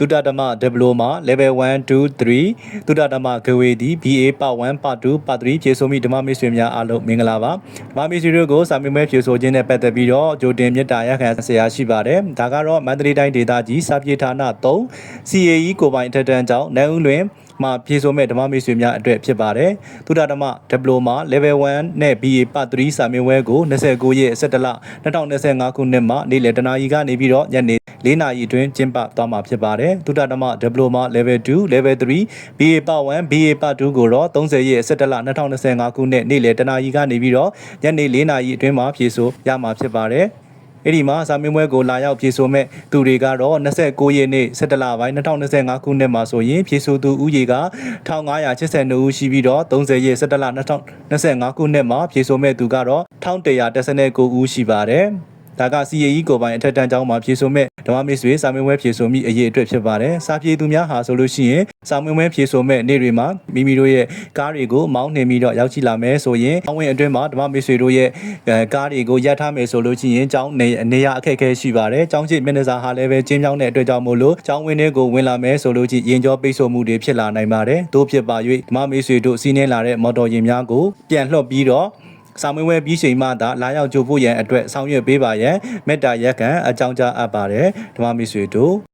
တုဒ္ဒဓမ္မ diploma level 1 2 3တုဒ္ဒဓမ္မဂဝေဒီ BA part 1 part 2 part 3ဖြည့်ဆိုမိဓမ္မမိတ်ဆွေများအားလုံးမင်္ဂလာပါဓမ္မမိတ်ဆွေတို့ကိုစာမေးပွဲဖြည့်ဆိုခြင်းနဲ့ပတ်သက်ပြီးတော့ကြိုတင်မြတ်တာရခံဆရာရှိပါတယ်ဒါကတော့မန္တလေးတိုင်းဒေသကြီးစာပြေဌာန3 CAE ကိုပိုင်အထက်တန်းကျောင်းနိုင်ဦးလွင်မှာဖြည့်ဆိုမဲ့ဓမ္မမိတ်ဆွေများအတွက်ဖြစ်ပါတယ်သုဒ္ဓဓမ္မ diploma level 1နဲ့ BA part 3စာမေးပွဲကို29ရက်17လ2025ခုနှစ်မှာနေ့လယ်တနာရီကနေပြီးတော့ညနေ ၄နာရီအတွင်းကျင်းပသွားမှာဖြစ်ပါတယ်သုဒ္ဓဓမ္မ diploma level 2 level 3 BA part 1 BA part 2ကိုတော့30ရက်17လ2025ခုနှစ်နေ့လယ်တနာရီကနေပြီးတော့ညနေ၄နာရီအတွင်းမှာဖြည့်ဆိုရမှာဖြစ်ပါတယ်အဲ့ဒီမှာစာမေးပွဲကိုလာရောက်ဖြေဆိုမဲ့သူတွေကတော့29ရက်နေ့17လပိုင်း2025ခုနှစ်မှာဆိုရင်ဖြေဆိုသူဦးရေက1582ဦးရှိပြီးတော့30ရက်17လ2025ခုနှစ်မှာဖြေဆိုမဲ့သူကတော့1119ဦးရှိပါတယ် ဒါက CAE ကိုပိုင်အထက်တန်းကျောင်းမှာဖြည့်ဆိုမဲ့ဓမ္မမိတ်ဆွေစာမေးပွဲဖြည့်ဆိုမိအရေးအတွက်ဖြစ်ပါတယ်။စာပြေသူများဟာဆိုလို့ရှိရင်စာမေးပွဲဖြည့်ဆိုမဲ့နေ့တွေမှာမိမိတို့ရဲ့ကားတွေကိုမောင်းနှင်ပြီးတော့ရောက်ရှိလာမယ်ဆိုရင်အဝင်အတွင်းမှာဓမ္မမိတ်ဆွေတို့ရဲ့အဲကားတွေကိုရပ်ထားမယ်ဆိုလို့ရှိရင်ကျောင်းနေအနေရအခက်အခဲရှိပါတယ်။ကျောင်းရှိမျက်နှာစာဟာလည်းပဲကျင်းကြောင်းတဲ့အတွက်ကြောင့်မို့လို့ကျောင်းဝင်တွေကိုဝင်လာမယ်ဆိုလို့ရှိရင်ရင်ကျော်ပိတ်ဆို့မှုတွေဖြစ်လာနိုင်ပါတယ်။တို့ဖြစ်ပါ၍ဓမ္မမိတ်ဆွေတို့စီးနှင်းလာတဲ့မော်တော်ယာဉ်များကိုပြန်လှုပ်ပြီးတော့ စာမွေးဝဲပြီးချိန်မှသာလာရောက်ကြိုဖို့ရန်အတွက်ဆောင်ရွက်ပေးပါရန်မေတ္တာရက်ခံအကြောင်းကြားအပ်ပါတယ်ဓမ္မမိတ်ဆွေတို့